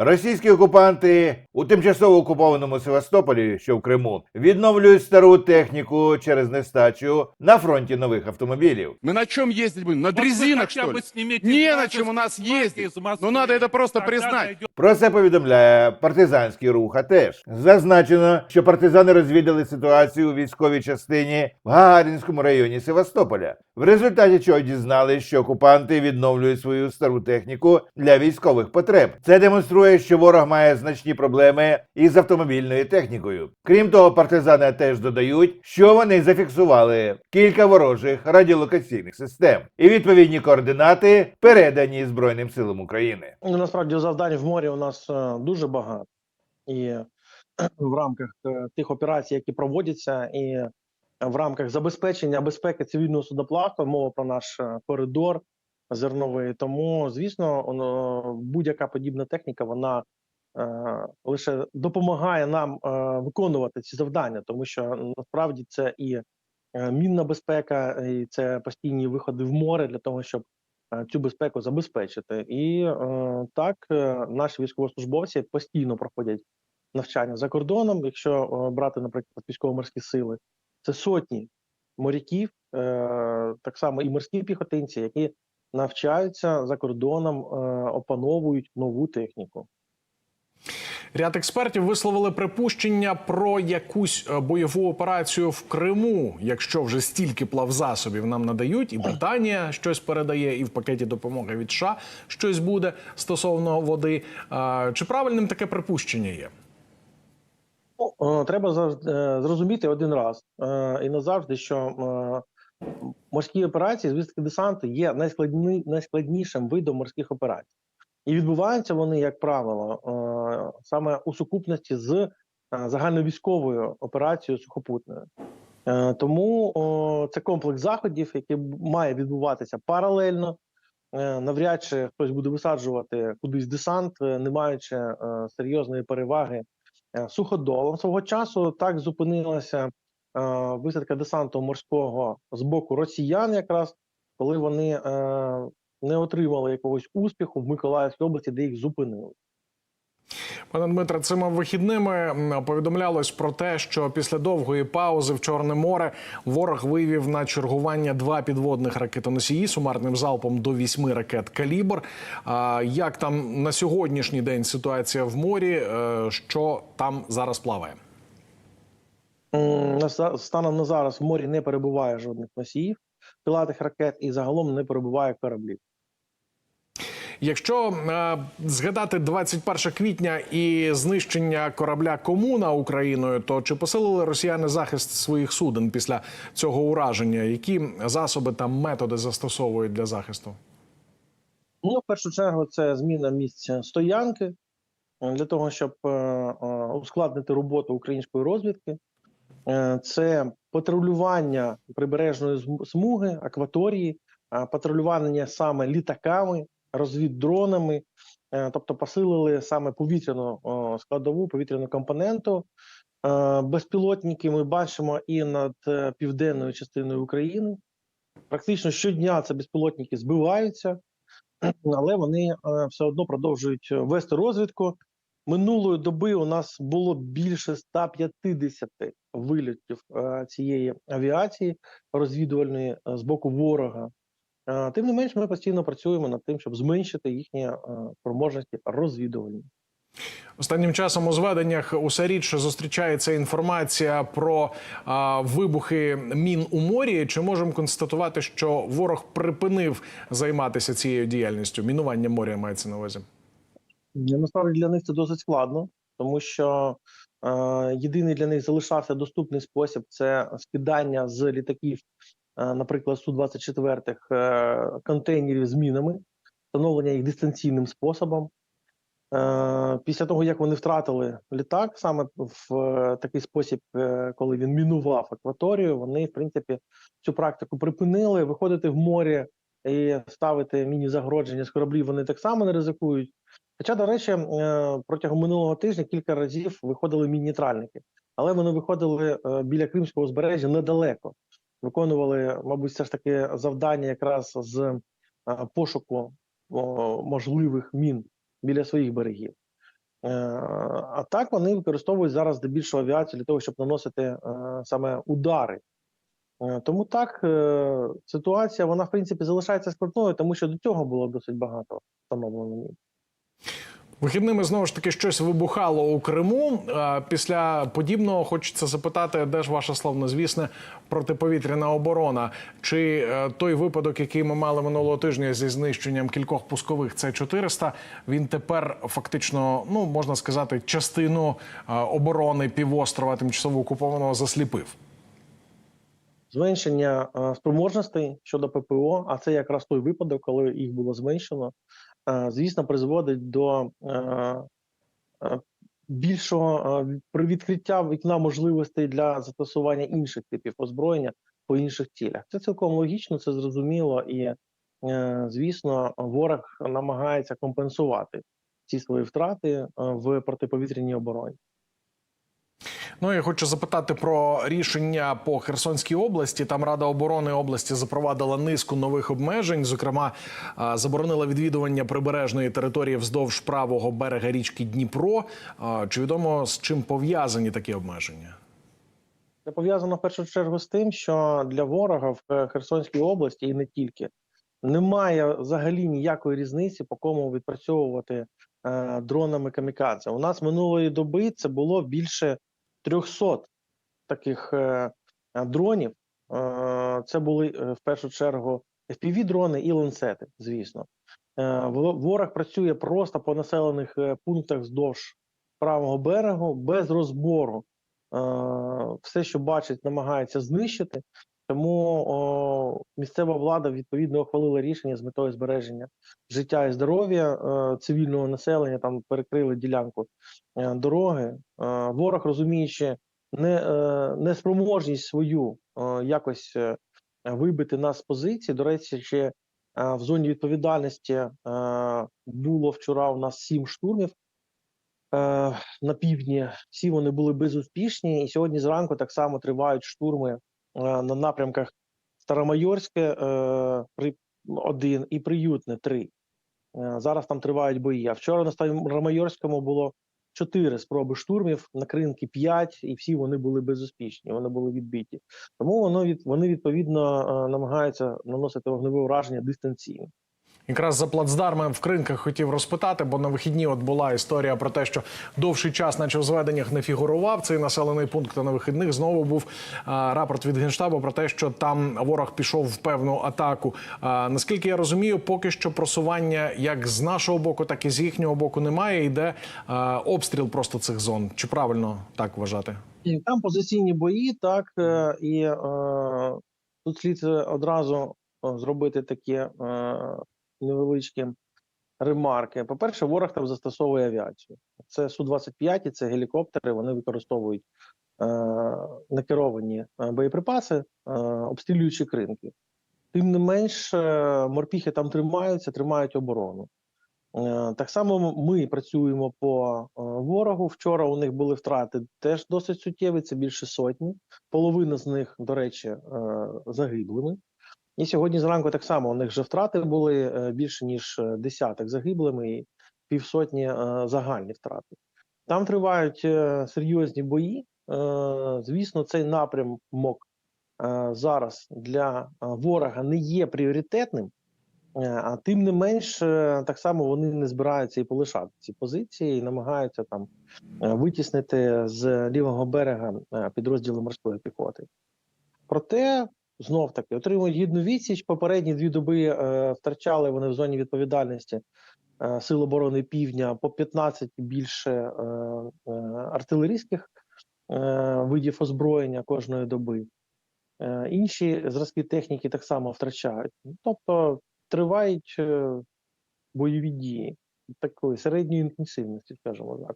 Російські окупанти у тимчасово окупованому Севастополі, що в Криму, відновлюють стару техніку через нестачу на фронті нових автомобілів. Мы на чем ездить будем? На Вот вы дрезинах, хотя что бы ли? снимите Не на градус чем у нас флаги ездить. из Москвы. Ну надо это просто Тогда признать. дойдем. Про це повідомляє партизанський рух. А теж зазначено, що партизани розвідали ситуацію у військовій частині в Гагарінському районі Севастополя, в результаті чого дізналися, що окупанти відновлюють свою стару техніку для військових потреб. Це демонструє, що ворог має значні проблеми із автомобільною технікою. Крім того, партизани теж додають, що вони зафіксували кілька ворожих радіолокаційних систем, і відповідні координати передані Збройним силам України. Ну, насправді завдань в морі у нас е, дуже багато, і в рамках е, тих операцій, які проводяться, і в рамках забезпечення безпеки цивільного судоплавства, мова про наш е, коридор зерновий. Тому, звісно, будь-яка подібна техніка, вона е, лише допомагає нам е, виконувати ці завдання, тому що насправді це і е, мінна безпека, і це постійні виходи в море для того, щоб е, цю безпеку забезпечити. І е, так е, наші військовослужбовці постійно проходять навчання за кордоном. Якщо брати, наприклад, військово-морські сили, це сотні моряків, так само і морські піхотинці, які навчаються за кордоном, е, опановують нову техніку. Ряд експертів висловили припущення про якусь е, бойову операцію в Криму, якщо вже стільки плавзасобів нам надають, і Британія щось передає, і в пакеті допомоги від США щось буде стосовно води. Е, Чи правильним таке припущення є? Ну, треба зрозуміти один раз і назавжди, що морські операції з висадки десанту є найскладні, найскладнішим видом морських операцій, і відбуваються вони, як правило, е, саме у сукупності з е, загальновійськовою операцією сухопутною. Е, Тому це комплекс заходів, який має відбуватися паралельно. Навряд чи хтось буде висаджувати кудись десант, не маючи серйозної переваги суходолом. Свого часу так зупинилася висадка десанту морського з боку росіян, якраз коли вони е, не отримали якогось успіху в Миколаївській області, де їх зупинили. Пане Дмитре, цими вихідними повідомлялось про те, що після довгої паузи в Чорне море ворог вивів на чергування два підводних ракетоносії сумарним залпом до вісьми ракет калібр. А як там на сьогоднішній день ситуація в морі? Е, Що там зараз плаває? Станом на зараз в морі не перебуває жодних носіїв крилатих ракет і загалом не перебуває кораблів. Якщо е, згадати 21 квітня і знищення корабля Комуна Україною, то чи посилили росіяни захист своїх суден після цього ураження? Які засоби та методи застосовують для захисту? Ну, в першу чергу, це зміна місця стоянки е, для того, щоб е, е, ускладнити роботу української розвідки. Е, Це патрулювання прибережної смуги, акваторії, патрулювання саме літаками, розвіддронами, е, тобто посилили саме повітряну складову, повітряну компоненту. Е, Безпілотники ми бачимо і над південною частиною України. Практично щодня це безпілотники збиваються але вони все одно продовжують вести розвідку. Минулої доби у нас було більше 150 вильотів е, цієї авіації розвідувальної е, з боку ворога. Е, Тим не менш, ми постійно працюємо над тим, щоб зменшити їхні спроможності розвідувальні. Останнім часом у зведеннях усе рідше зустрічається інформація про а, вибухи мін у морі. Чи можемо констатувати, що ворог припинив займатися цією діяльністю? Мінування моря мається на увазі. Насправді для них це досить складно, тому що е, єдиний для них залишався доступний спосіб це скидання з літаків, е, наприклад, су 24 е, контейнерів з мінами, встановлення їх дистанційним способом. Е, після того, як вони втратили літак, саме в е, такий спосіб, е, коли він мінував акваторію, вони, в принципі, цю практику припинили. Виходити в море і ставити міні-загородження з кораблів вони так само не ризикують. Хоча, до речі, е, протягом минулого тижня кілька разів виходили міні-нейтральники, але вони виходили е, біля Кримського узбережжя недалеко. Виконували, мабуть, все ж таки завдання якраз з е, пошуку можливих мін біля своїх берегів. А так вони використовують зараз здебільшого авіацію для того, щоб наносити саме удари. Тому так ситуація вона в принципі залишається складною, тому що до цього було досить багато встановлено. Вихідними знову ж таки щось вибухало у Криму. Після подібного хочеться запитати, де ж ваша славнозвісна протиповітряна оборона? Чи е, той випадок, який ми мали минулого тижня зі знищенням кількох пускових С-400, він тепер фактично, ну можна сказати, частину е, оборони півострова тимчасово окупованого засліпив? Зменшення спроможностей щодо ППО, а це якраз той випадок, коли їх було зменшено, звісно, призводить до більшого відкриття вікна можливостей для застосування інших типів озброєння по інших цілях. Це цілком логічно, це зрозуміло, і е, звісно, ворог намагається компенсувати ці свої втрати в протиповітряній обороні. Ну я хочу запитати про рішення по Херсонській області. Там Рада оборони області запровадила низку нових обмежень. Зокрема, заборонила відвідування прибережної території вздовж правого берега річки Дніпро. Чи відомо з чим пов'язані такі обмеження? Це пов'язано в першу чергу з тим, що для ворога в е, Херсонській області і не тільки немає взагалі ніякої різниці, по кому відпрацьовувати е, дронами камікадзе. У нас минулої доби це було більше 300 таких е, е, дронів. Е, це були в першу чергу FPV-дрони і ланцети, звісно. Ворог працює просто по населених пунктах вздовж правого берегу без розбору. Все, що бачить, намагається знищити. Тому о, місцева влада відповідно ухвалила рішення з метою збереження життя і здоров'я е, цивільного населення. Там перекрили ділянку е, дороги. Е, ворог, розуміючи не, е, неспроможність свою е, якось е, вибити нас з позиції. До речі, ще е, в зоні відповідальності е, було вчора у нас сім штурмів е, на півдні. Всі вони були безуспішні, і сьогодні зранку так само тривають штурми на напрямках Старомайорське е, один і Приютне три. Е, зараз там тривають бої. А вчора на Старомайорському було чотири спроби штурмів, на кринки п'ять, і всі вони були безуспішні. Вони були відбиті. Тому воно від вони відповідно е, намагаються наносити вогневе ураження дистанційно. Якраз за плацдармом в кринках хотів розпитати, бо на вихідні от була історія про те, що довший час, наче в зведеннях, не фігурував цей населений пункт. А на вихідних знову був а, рапорт від генштабу про те, що там ворог пішов в певну атаку. А, наскільки я розумію, поки що просування як з нашого боку, так і з їхнього боку немає. Йде а, обстріл просто цих зон. Чи правильно так вважати? Там позиційні бої, так е, і е, тут слід одразу е, зробити такі е, невеличкі ремарки. По-перше, ворог там застосовує авіацію. Це Су-25, і це гелікоптери. Вони використовують е, накеровані е, боєприпаси, е, обстрілюючи кринки. Тим не менш, морпіхи там тримаються, тримають оборону. Е, Так само ми працюємо по е, ворогу. Вчора у них були втрати теж досить суттєві, це більше сотні. Половина з них, до речі, загиблими. І сьогодні зранку так само у них вже втрати були е, більше ніж е, десяток загиблими і півсотні е, загальні втрати. Там тривають серйозні бої. Звісно, цей напрямок зараз для ворога не є пріоритетним. А тим не менш, так само вони не збираються і полишати ці позиції і намагаються там витіснити з лівого берега підрозділи морської піхоти. Проте знов таки отримують гідну відсіч. Попередні дві доби е, втрачали вони в зоні відповідальності е, Сил оборони Півдня по 15 і більше е, е, артилерійських е, видів озброєння кожної доби. Е, інші зразки техніки так само втрачають. Тобто тривають е, бойові дії такої середньої інтенсивності, скажімо так.